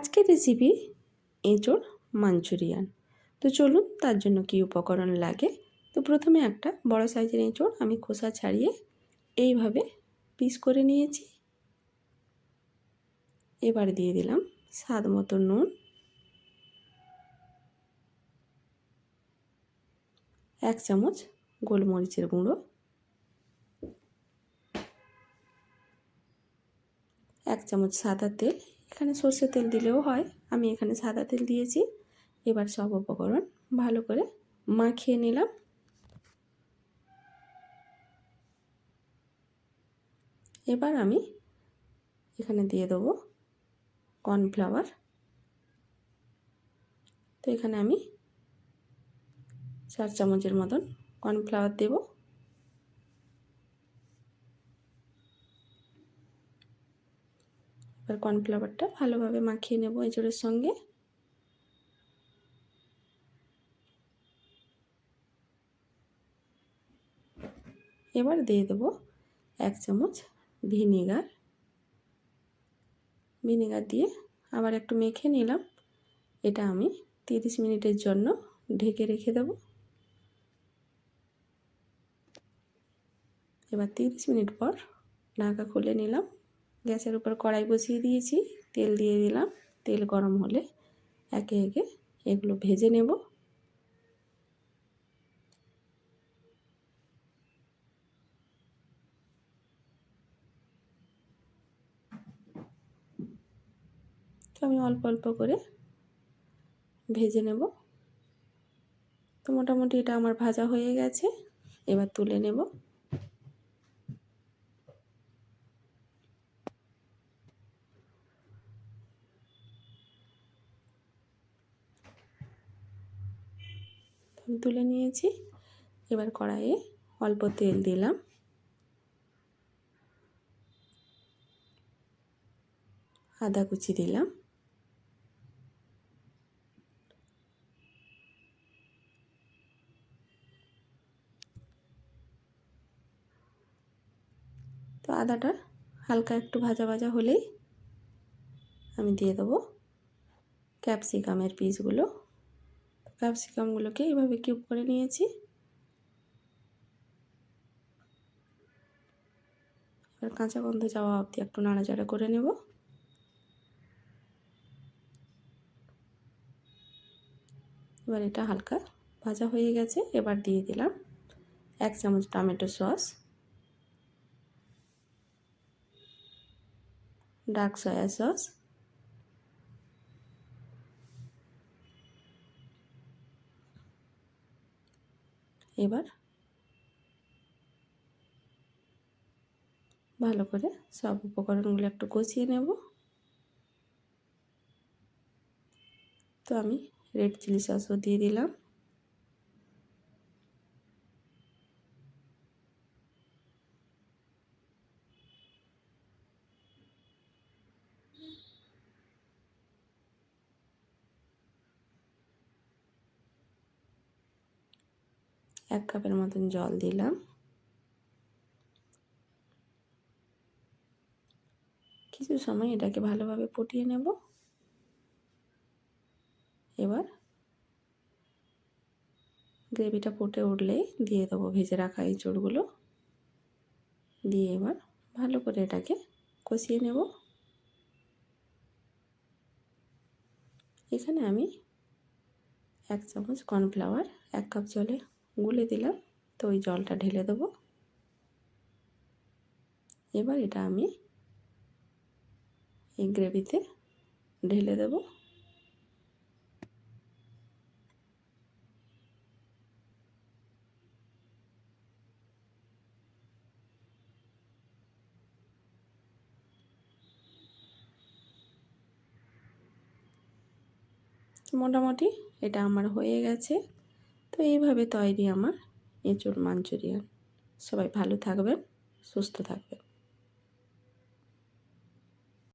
আজকের রেসিপি এঁচোড় মাঞ্চুরিয়ান। তো চলুন, তার জন্য কি উপকরণ লাগে? তো প্রথমে একটা বড় সাইজের এঁচোড় আমি খোসা ছাড়িয়ে এইভাবে পিস করে নিয়েছি। এবার দিয়ে দিলাম স্বাদ মতো নুন। এক চামচ গোলমরিচের গুঁড়ো। এক চামচ সাদা তেল। এখানে সর্ষের তেল দিলেও হয়। আমি এখানে সাদা তেল দিয়েছি। এবার সব উপকরণ ভালো করে মাখিয়ে নিলাম। এবার আমি এখানে দিয়ে দেবো কর্নফ্লাওয়ার। তো এখানে আমি চার চামচের মতন কর্নফ্লাওয়ার দেবো। এবার কর্নফ্লাওয়ারটা ভালোভাবে মাখিয়ে নেব এঁচড়ের সঙ্গে। এবার দিয়ে দেব এক চামচ ভিনিগার। ভিনিগার দিয়ে আবার একটু মেখে নিলাম। এটা আমি তিরিশ মিনিটের জন্য ঢেকে রেখে দেব। এবার তিরিশ মিনিট পর ঢাকা খুলে নিলাম। গ্যাসের উপর কড়াই বসিয়ে দিয়েছি। তেল দিয়ে দিলাম। তেল গরম হলে একে একে এগুলো ভেজে নেব। তো আমি অল্প অল্প করে ভেজে নেব। তো মোটামুটি এটা আমার ভাজা হয়ে গেছে। এবার তুলে নেব। তুলে নিয়েছি। এবার কড়াইয়ে অল্প তেল দিলাম। আদা কুচি দিলাম। তো আদাটা হালকা একটু ভাজা ভাজা হলেই আমি দিয়ে দেবো ক্যাপসিকামের পিসগুলো। ক্যাপসিকামগুলোকে এভাবে কিউব করে নিয়েছি। এবার কাঁচা গন্ধ যাওয়া অবধি একটু নাড়াচাড়া করে নেব। এবার এটা হালকা ভাজা হয়ে গেছে, এবার দিয়ে দিলাম এক চামচ tomato sauce. Dark soya sauce. এবার ভালো করে সব উপকরণগুলো একটু কষিয়ে নেব। তো আমি রেড চিলি সসও দিয়ে দিলাম। এক কাপের মতন জল দিলাম। কিছু সময় এটাকে ভালোভাবে ফুটিয়ে নেব। এবার গ্রেভিটা ফুটে উঠলে দিয়ে দেবো ভেজে রাখা এই চোরগুলো। দিয়ে এবার ভালো করে এটাকে কষিয়ে নেব। এখানে আমি এক চামচ কর্নফ্লাওয়ার, এক কাপ জলে গুলে দিলাম। তো ওই জলটা ঢেলে দেবো। এবার এটা আমি এই গ্রেভিতে ঢেলে দেব। মোটামুটি এটা আমার হয়ে গেছে। তো এইভাবে তৈরি আমার এঁচুর মাঞ্চুরিয়ান। সবাই ভালো থাকবেন সুস্থ থাকবেন।